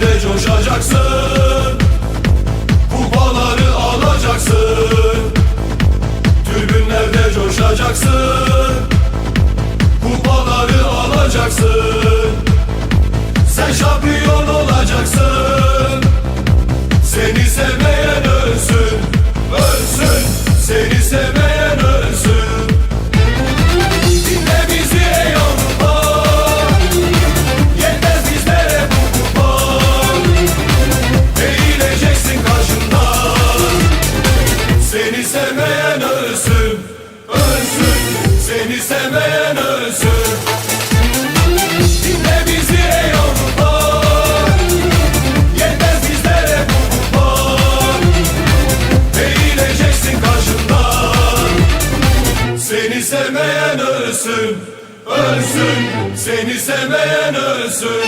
Göklerde coşacaksın. Kupaları alacaksın. Sevmeyen ölsün Dinle bizi ey Avrupa Yetmez bizlere bu kupa Eğileceksin karşımda. Seni sevmeyen ölsün Ölsün Seni sevmeyen ölsün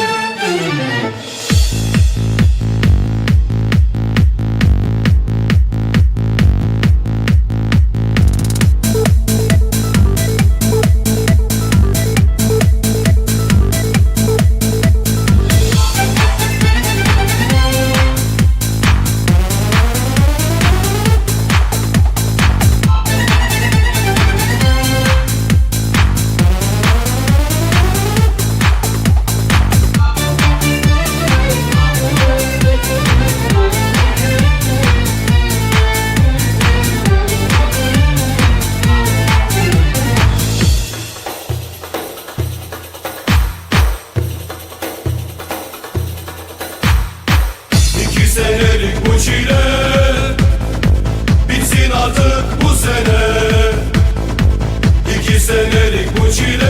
bu çile Bitsin artık bu sene. İki senelik bu çile